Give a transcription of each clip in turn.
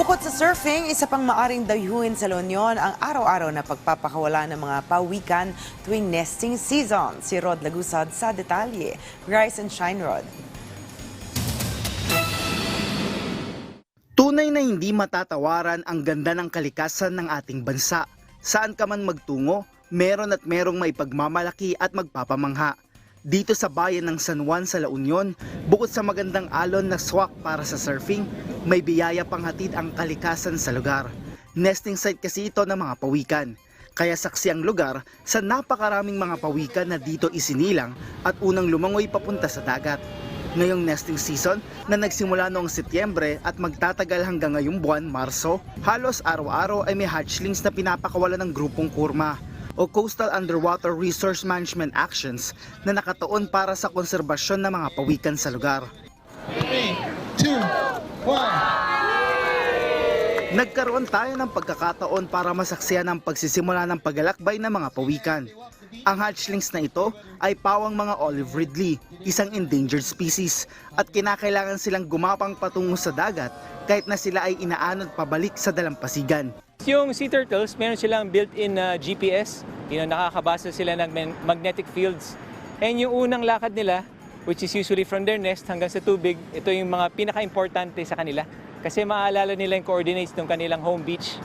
Bukod sa surfing, isa pang maaring dayuhin sa La Union ang araw-araw na pagpapakawala ng mga pawikan tuwing nesting season. Si Rod Lagusad sa detalye. Rise and shine, Rod. Tunay na hindi matatawaran ang ganda ng kalikasan ng ating bansa. Saan ka man magtungo, meron at merong may pagmamalaki at magpapamangha. Dito sa bayan ng San Juan sa La Union, bukod sa magandang alon na swak para sa surfing, may biyaya pang hatid ang kalikasan sa lugar. Nesting site kasi ito ng mga pawikan. Kaya saksi ang lugar sa napakaraming mga pawikan na dito isinilang at unang lumangoy papunta sa dagat. Ngayong nesting season na nagsimula noong Setyembre at magtatagal hanggang ngayong buwan, Marso, halos araw-araw ay may hatchlings na pinapakawalan ng grupong kurma o Coastal Underwater Resource Management Actions na nakatuon para sa konserbasyon ng mga pawikan sa lugar. Three, two, one. Nagkaroon tayo ng pagkakataon para masaksiyan ang pagsisimula ng paglalakbay ng mga pawikan. Ang hatchlings na ito ay pawang mga olive ridley, isang endangered species, at kinakailangan silang gumapang patungo sa dagat kahit na sila ay inaanod pabalik sa dalampasigan. Yung sea turtles, meron silang built-in na GPS. You know, nakakabasa sila ng magnetic fields. And yung unang lakad nila, which is usually from their nest hanggang sa tubig, ito yung mga pinaka-importante sa kanila. Kasi maaalala nila yung coordinates ng kanilang home beach.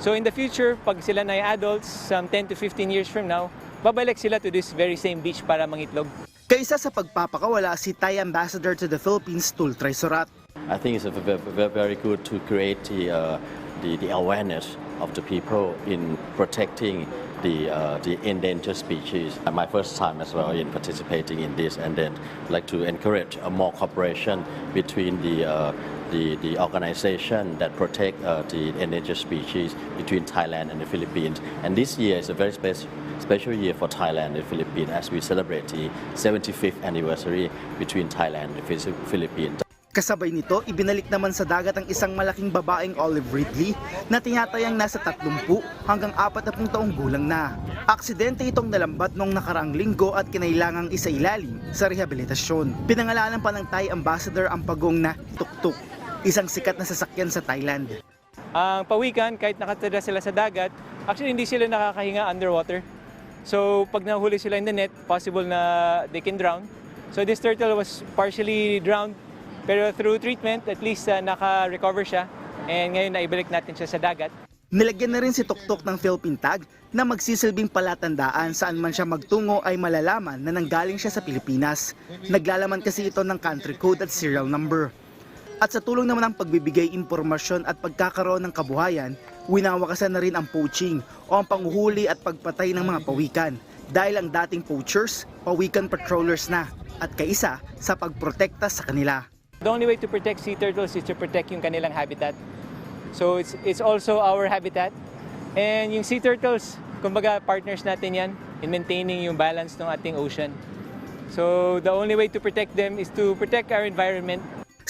So in the future, pag sila na ay adults, some 10 to 15 years from now, babalik sila to this very same beach para mangitlog. Kaisa sa pagpapakawala si Thai Ambassador to the Philippines, Tul Trisorat. I think it's a ve- ve- very good to create the, uh, the, the awareness of the people in protecting the, uh, the endangered species. My first time as well in participating in this, and then like to encourage a more cooperation between the, uh, the, the organization that protect uh, the endangered species between Thailand and the Philippines. And this year is a very special special year for Thailand and the Philippines as we celebrate the 75th anniversary between Thailand and the Philippines. Kasabay nito, ibinalik naman sa dagat ang isang malaking babaeng olive ridley na tinatayang nasa 30 hanggang 40 taong gulang na. Aksidente itong nalambat noong nakaraang linggo at kinailangang isailalim sa rehabilitasyon. Pinangalanan pa ng Thai ambassador ang pagong na tuktuk, isang sikat na sasakyan sa Thailand. Ang pawikan, kahit nakatira sila sa dagat, actually hindi sila nakakahinga underwater. So pag nahuli sila in the net, possible na they can drown. So this turtle was partially drowned, pero through treatment, at least uh, naka-recover siya. And ngayon naibalik natin siya sa dagat. Nilagyan na rin si Tuktok ng Philippine tag na magsisilbing palatandaan saan man siya magtungo ay malalaman na nanggaling siya sa Pilipinas. Naglalaman kasi ito ng country code at serial number. At sa tulong naman ng pagbibigay impormasyon at pagkakaroon ng kabuhayan, winawakasan na rin ang poaching o ang panghuhuli at pagpatay ng mga pawikan dahil ang dating poachers, pawikan patrollers na at kaisa sa pagprotekta sa kanila. The only way to protect sea turtles is to protect yung kanilang habitat. So it's, it's also our habitat. And yung sea turtles, kumbaga partners natin yan in maintaining yung balance ng ating ocean. So the only way to protect them is to protect our environment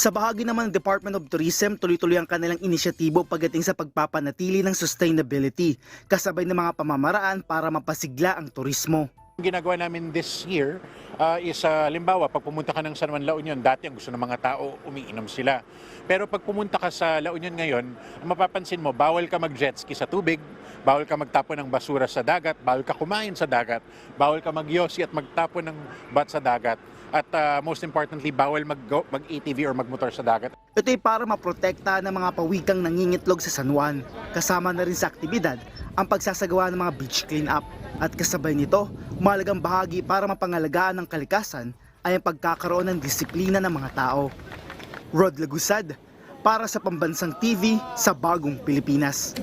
Sa bahagi naman ng Department of Tourism, tuloy-tuloy ang kanilang inisyatibo pagdating sa pagpapanatili ng sustainability, kasabay ng mga pamamaraan para mapasigla ang turismo. Ginagawa namin this year uh, is, uh, limbawa, pag pumunta ka ng San Juan La Union, dati ang gusto ng mga tao, umiinom sila. Pero pag pumunta ka sa La Union ngayon, mapapansin mo, bawal ka mag-jet ski sa tubig, bawal ka magtapon ng basura sa dagat, bawal ka kumain sa dagat, bawal ka magyosi at magtapon ng bat sa dagat. At uh, most importantly, bawal mag- mag-ATV or magmotor sa dagat. Ito ay para maprotekta ng mga pawikang nangingitlog sa San Juan. Kasama na rin sa aktibidad ang pagsasagawa ng mga beach cleanup. At kasabay nito, mahalagang bahagi para mapangalagaan ng kalikasan ay ang pagkakaroon ng disiplina ng mga tao. Rod Lagusad, para sa Pambansang TV sa Bagong Pilipinas.